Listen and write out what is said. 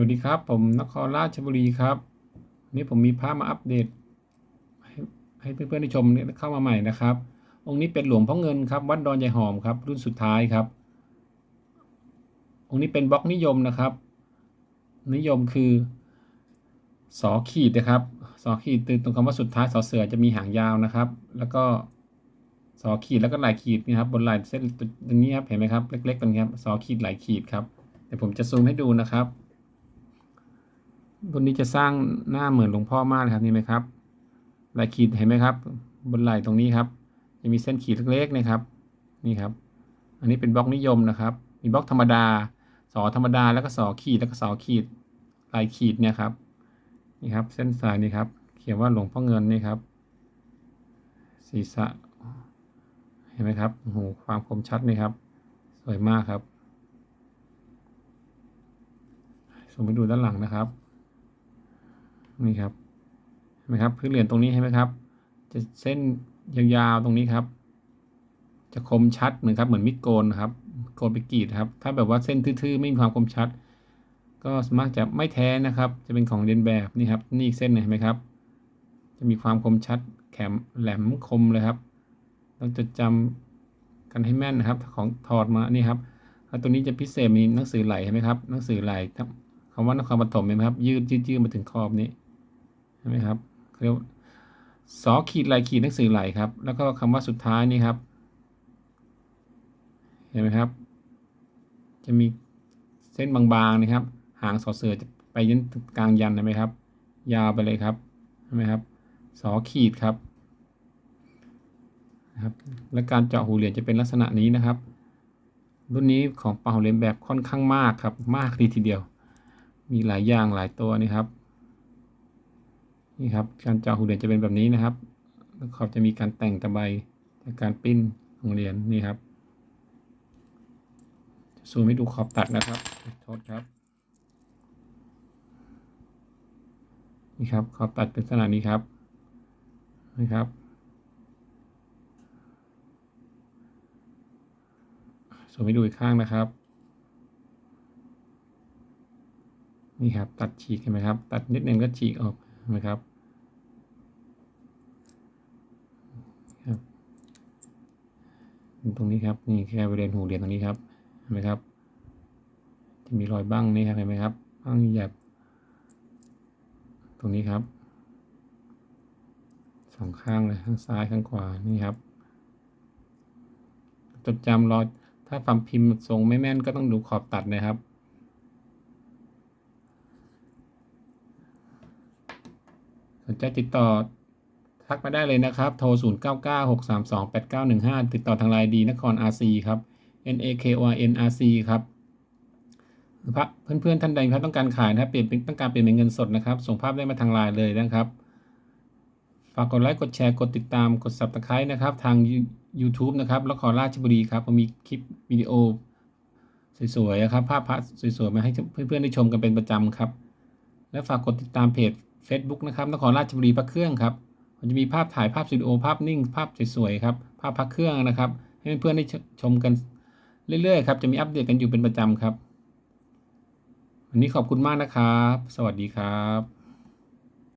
วัสดีครับ ผมนครราชบุรีครับวันนี้ผมมีภาพมาอัปเดต ให้ใหเพื่อนๆได้ชมเนี่ยเข้ามาใหม่นะครับ องค์นี้เป็นหลวงพ่อเงินครับ วัดดอนยายหอมครับ รุ่นสุดท้ายครับ องค์นี้เป็นบล็อกนิยมนะครับ นิยมคือสอขีดนะครับสอขีดตรงคำว่าสุดท้ายสอเสือจะมีหางยาวนะครับ แล้วก็สอขีดแล้วก็ลายขีดนะครับบนลายเส้นตรงนี้ครับเห็นไหมครับเล็กๆตรงนี้ครับสอขีดลายขีดครับเดี๋ยวผมจะซูมให้ดูนะครับ รุ่นนี้จะสร้างหน้าเหมือนหลวงพ่อมากเลยครับนี่ไหมครับลายขีดเห็นไหมครับ บนไหล่ตรงนี้ครับจะมีเส้นขีดเล็กๆนะครับ นี่ครับ อันนี้เป็นบล็อกนิยมนะครับ มีบล็อกธรรมดาสอธรรมดาแล้วก็สอขีดแล้วก็สอขีดลายขีดเนี่ยครับนี่ครับ เส้นสายนี่ครับ เขียนว่าหลวงพ่อเงินนี่ครับ ศีรษะ เห็นไหมครับโอ้โหความคมชัดนี่ครับ สวยมากครับส่งไปดูด้านหลังนะครับ นี่ครับเห็นไหมครับ พื้นเหรียญตรงนี้เห็นไหมครับ จะเส้นยาวๆตรงนี้ครับ จะคมชัดเหมือนครับเหมือนมิดโกนครับ โกนไปกรีดครับ ถ้าแบบว่าเส้นทื่อๆไม่มีความคมชัด ก็สามารถจะไม่แท้นะครับ จะเป็นของเรียนแบบนี่ครับ นี่อีกเส้นเห็นไหมครับ จะมีความคมชัดแข็มแหลมคมเลยครับต้องจดจำกันให้แม่นนะครับ ของถอดมานี่ครับแล้วตัวนี้จะพิเศษมีหนังสือไหลเห็นไหมครับ หนังสือไหลคำว่านครปฐมเห็นไหมครับ ยืดยืดยืดมาถึงขอบนี้ เห็นไหมครับเรียกสอขีดไหลขีดหนังสือไหลครับ แล้วก็คำว่าสุดท้ายนี่ครับ เห็นไหมครับ จะมีเส้นบางๆนะครับ หางสอเสือจะไปยันกลางยันเห็นไหมครับ ยาวไปเลยครับเห็นไหมครับสอขีดครับนะครับ และการเจาะหูเหรียญจะเป็นลักษณะนี้นะครับ รุ่นนี้ของเป่าเหรียญแบบค่อนข้างมากครับ มากดีทีเดียว มีหลายอย่างหลายตัวนี่ครับ นี่ครับการเจาะหูเหรียญจะเป็นแบบนี้นะครับแล้วขอบจะมีการแต่งตะไบจากการปิ้นของเหรียญนี่ครับซูมให้ดูขอบตัดนะครับโทษครับ นี่ครับขอบตัดเป็นลักษณะนี้ครับนี่ครับ ซูมให้ดูอีกข้างนะครับ นี่ครับตัดฉีกเห็นไหมครับ ตัดนิดนึงก็ฉีกออกเห็นไหมครับ ตรงนี้ครับนี่แค่บริเวณหูเหรียญตรงนี้ครับเห็นไหมครับ จะมีรอยบ้างนี่ครับเห็นไหมครับบ้างหยับตรงนี้ครับสองข้างเลยข้างซ้ายข้างขวานี่ครับ จดจำรอยถ้าฟัมพิมพ์ทรงไม่แม่นก็ต้องดูขอบตัดนะครับสนใจติดต่อ ทักมาได้เลยนะครับ โทร 0 9 9 6 3 2 8 9 1 5 ติดต่อทางไลน์ดีนคร RC ครับ N A K O R N R C ครับพระเพื่อนๆท่านใดครับต้องการขายนะครับเปลี่ยนเป็นต้องการเปลี่ยนเป็นเงินสดนะครับ ส่งภาพได้มาทางไลน์เลยนะครับ ฝากกดไลค์กดแชร์กดติดตามกด subscribe นะครับ ทาง YouTube นะครับล้วขอราชบุรีครับมีคลิปวิดีโอสวยๆนะครับ ภาพพระสวยๆมาให้เพื่อนๆได้ชมกันเป็นประจำครับ และฝากกดติดตามเพจ Facebook นะครับนครราชบุรีพระเครื่องครับ มันจะมีภาพถ่ายภาพสตูดิโอภาพนิ่ง ภาพสวยๆครับ ภาพพักเครื่องนะครับ ให้เพื่อนๆได้ชมกันเรื่อยๆครับ จะมีอัปเดตกันอยู่เป็นประจำครับ วันนี้ขอบคุณมากนะครับ สวัสดีครับ